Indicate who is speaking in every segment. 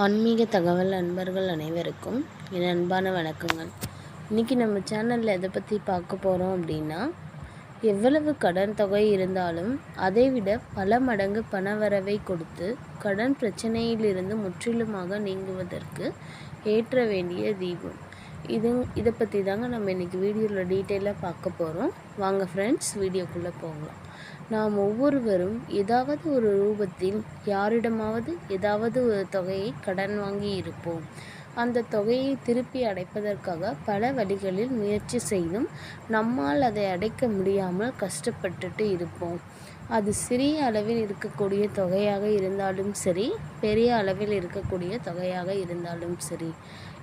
Speaker 1: ஆன்மீக தகவல் அன்பர்கள் அனைவருக்கும் என் அன்பான வணக்கங்கள். இன்றைக்கி நம்ம சேனலில் எதை பற்றி பார்க்க போகிறோம் அப்படின்னா எவ்வளவு கடன் தொகை இருந்தாலும் அதை விட பல மடங்கு பணவரவை கொடுத்து கடன் பிரச்சனையிலிருந்து முற்றிலுமாக நீங்குவதற்கு ஏற்ற வேண்டிய தீபம். இது இதை பற்றி தாங்க நம்ம இன்றைக்கி வீடியோவில் டீட்டெயிலாக பார்க்க போகிறோம் வாங்க ஃப்ரெண்ட்ஸ் வீடியோக்குள்ளே போகலாம். நாம் ஒவ்வொருவரும் ஏதாவது ஒரு ரூபத்தில் யாரிடமாவது ஏதாவது ஒரு தொகையை கடன் வாங்கி இருப்போம். அந்த தொகையை திருப்பி அடைப்பதற்காக பல வழிகளில் முயற்சி செய்தும் நம்மால் அதை அடைக்க முடியாமல் கஷ்டப்பட்டுட்டு இருப்போம். அது சிறிய அளவில் இருக்கக்கூடிய தொகையாக இருந்தாலும் சரி பெரிய அளவில் இருக்கக்கூடிய தொகையாக இருந்தாலும் சரி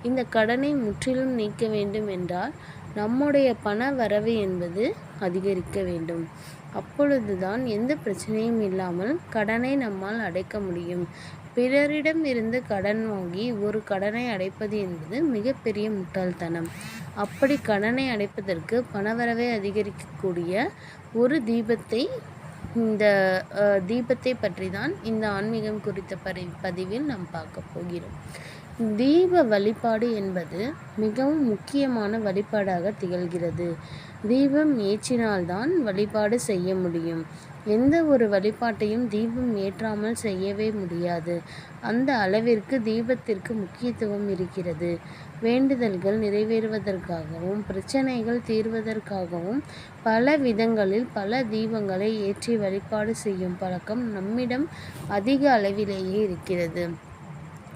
Speaker 1: இந்த கடனை முற்றிலும் நீக்க வேண்டும் என்றால் நம்முடைய பண வரவு என்பது அதிகரிக்க வேண்டும். அப்பொழுதுதான் எந்த பிரச்சனையும் இல்லாமல் கடனை நம்மால் அடைக்க முடியும். பிறரிடம் இருந்து கடன் வாங்கி ஒரு கடனை அடைப்பது என்பது மிகப்பெரிய முட்டாள்தனம். அப்படி கடனை அடைப்பதற்கு பணவரவை அதிகரிக்கக்கூடிய ஒரு தீபத்தை இந்த தீபத்தை பற்றி தான் இந்த ஆன்மீகம் குறித்த பரி பதிவில் நாம் பார்க்க போகிறோம். தீப வழிபாடு என்பது மிகவும் முக்கியமான வழிபாடாக திகழ்கிறது. தீபம் ஏற்றினால்தான் வழிபாடு செய்ய முடியும். எந்த ஒரு வழிபாட்டையும் தீபம் ஏற்றாமல் செய்யவே முடியாது. அந்த அளவிற்கு தீபத்திற்கு முக்கியத்துவம் இருக்கிறது. வேண்டுதல்கள் நிறைவேறுவதற்காகவும் பிரச்சனைகள் தீர்வதற்காகவும் பல விதங்களில் பல தீபங்களை ஏற்றி வழிபாடு செய்யும் பழக்கம் நம்மிடம் அதிக அளவிலேயே இருக்கிறது.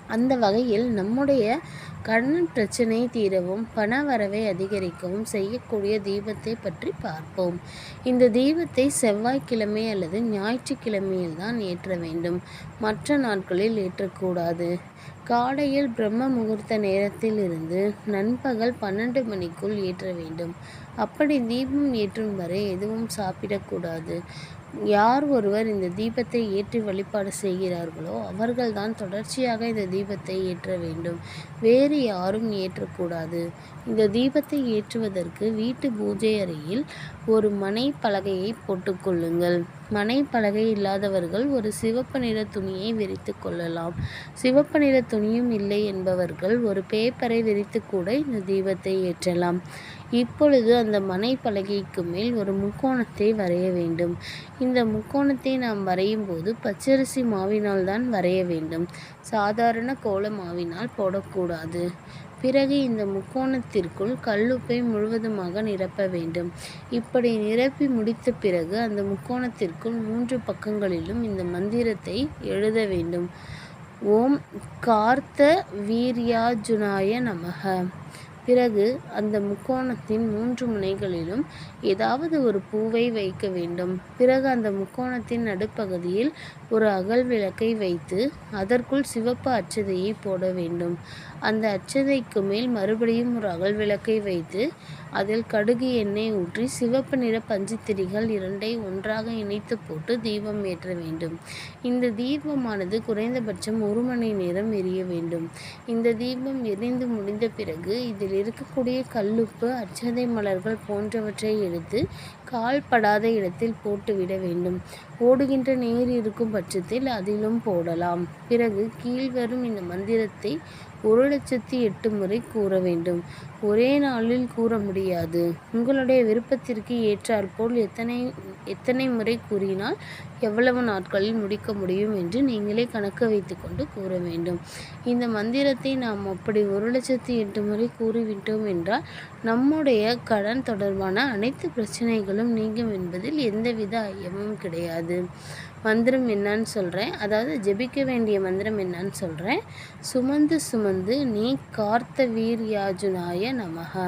Speaker 1: அந்த வகையில் நம்முடைய கடன் பிரச்சனை தீரவும் பண வரவை அதிகரிக்கவும் செய்யக்கூடிய தீபத்தை பற்றி பார்ப்போம். இந்த தீபத்தை செவ்வாய்க்கிழமை அல்லது ஞாயிற்றுக்கிழமையில் தான் ஏற்ற வேண்டும். மற்ற நாட்களில் ஏற்றக்கூடாது. காலையில் பிரம்ம முகூர்த்த நேரத்தில் இருந்து நண்பகல் பன்னெண்டு மணிக்குள் ஏற்ற வேண்டும். அப்படி தீபம் ஏற்றும் வரை எதுவும் சாப்பிடக்கூடாது. யார் ஒருவர் இந்த தீபத்தை ஏற்றி வழிபாடு செய்கிறார்களோ அவர்கள்தான் தொடர்ச்சியாக இந்த தீபத்தை ஏற்ற வேண்டும். வேறு யாரும் ஏற்றக்கூடாது. இந்த தீபத்தை ஏற்றுவதற்கு வீட்டு பூஜை அறையில் ஒரு மனை பலகையை போட்டுக்கொள்ளுங்கள் மனை பலகை இல்லாதவர்கள் ஒரு சிவப்பு நிற துணியை விரித்து கொள்ளலாம். சிவப்பு நிற துணியும் இல்லை என்பவர்கள் ஒரு பேப்பரை விரித்து கூட இந்த தீபத்தை ஏற்றலாம். இப்பொழுது அந்த மனை பலகைக்கு மேல் ஒரு முக்கோணத்தை வரைய வேண்டும். இந்த முக்கோணத்தை நாம் வரையும் போது பச்சரிசி மாவினால் தான் வரைய வேண்டும். சாதாரண கோல மாவினால் போடக்கூடாது. பிறகு இந்த முக்கோணத்திற்குள் கல்லுப்பை முழுவதுமாக நிரப்ப வேண்டும். இப்படி நிரப்பி முடித்த பிறகு அந்த முக்கோணத்திற்குள் மூன்று பக்கங்களிலும் இந்த மந்திரத்தை எழுத வேண்டும். ஓம் கார்த்த வீரியாஜுனாய நமக. பிறகு அந்த முக்கோணத்தின் மூன்று முனைகளிலும் ஏதாவது ஒரு பூவை வைக்க வேண்டும். பிறகு அந்த முக்கோணத்தின் நடுப்பகுதியில் ஒரு அகல் விளக்கை வைத்து அதற்குள் சிவப்பு அச்சதையை போட வேண்டும். அந்த அச்சதைக்கு மேல் மறுபடியும் ஒரு அகல் விளக்கை வைத்து அதில் கடுகு எண்ணெய் ஊற்றி சிவப்பு நிற பஞ்சுத்திரிகள் இரண்டை ஒன்றாக இணைத்து போட்டு தீபம் ஏற்ற வேண்டும். இந்த தீபமானது குறைந்தபட்சம் ஒரு மணி நேரம் எரிய வேண்டும். இந்த தீபம் எரிந்து முடிந்த பிறகு இதில் இருக்கக்கூடிய கல்லுப்பு அச்சதை மலர்கள் போன்றவற்றை எடுத்து கால் படாத இடத்தில் போட்டுவிட வேண்டும். ஓடுகின்ற நீர் இருக்கும் பட்சத்தில் அதிலும் போடலாம். பிறகு கீழ்வரும் இந்த மந்திரத்தை ஒரு லட்சத்தி எட்டு முறை கூற வேண்டும் ஒரே நாளில் கூற முடியாது. உங்களுடைய விருப்பத்திற்கு ஏற்றாற்போல் எத்தனை எத்தனை முறை கூறினால் எவ்வளவு நாட்களில் முடிக்க முடியும் என்று நீங்களே கணக்கு வைத்துக்கொண்டு கூற வேண்டும். இந்த மந்திரத்தை நாம் அப்படி ஒரு லட்சத்தி எட்டு முறை கூறிவிட்டோம் என்றால் நம்முடைய கடன் தொடர்பான அனைத்து பிரச்சனைகளும் நீங்கும் என்பதில் எந்தவித ஐயமும் கிடையாது. மந்திரம் என்னன்னு சொல்கிறேன் அதாவது ஜெபிக்க வேண்டிய மந்திரம் என்னன்னு சொல்கிறேன் சுமந்து சுமந்து நீ கார்த்த வீர்யாஜுனாய நமக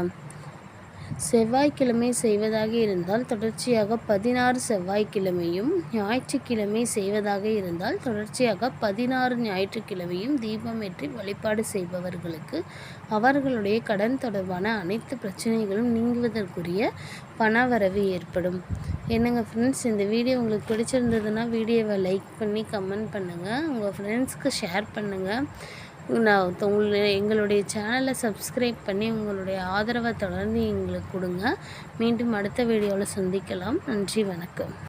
Speaker 1: செவ்வாய்க்கிழமை செய்வதாக இருந்தால் தொடர்ச்சியாக பதினாறு செவ்வாய்க்கிழமையும் ஞாயிற்றுக்கிழமை செய்வதாக இருந்தால் தொடர்ச்சியாக பதினாறு ஞாயிற்றுக்கிழமையும் தீபம் ஏற்றி வழிபாடு செய்பவர்களுக்கு அவர்களுடைய கடன் தொடர்பான அனைத்து பிரச்சனைகளும் நீங்குவதற்குரிய பணவரவு ஏற்படும். என்னங்க ஃப்ரெண்ட்ஸ் இந்த வீடியோ உங்களுக்கு பிடிச்சிருந்ததுன்னா வீடியோவை லைக் பண்ணி கமெண்ட் பண்ணுங்கள் உங்கள் ஃப்ரெண்ட்ஸ்க்கு ஷேர் பண்ணுங்கள் நான் உங்களுடைய எங்களுடைய சேனலை சப்ஸ்கிரைப் பண்ணி உங்களுடைய ஆதரவை தொடர்ந்து எங்களுக்கு கொடுங்க. மீண்டும் அடுத்த வீடியோவில் சந்திக்கலாம். நன்றி வணக்கம்.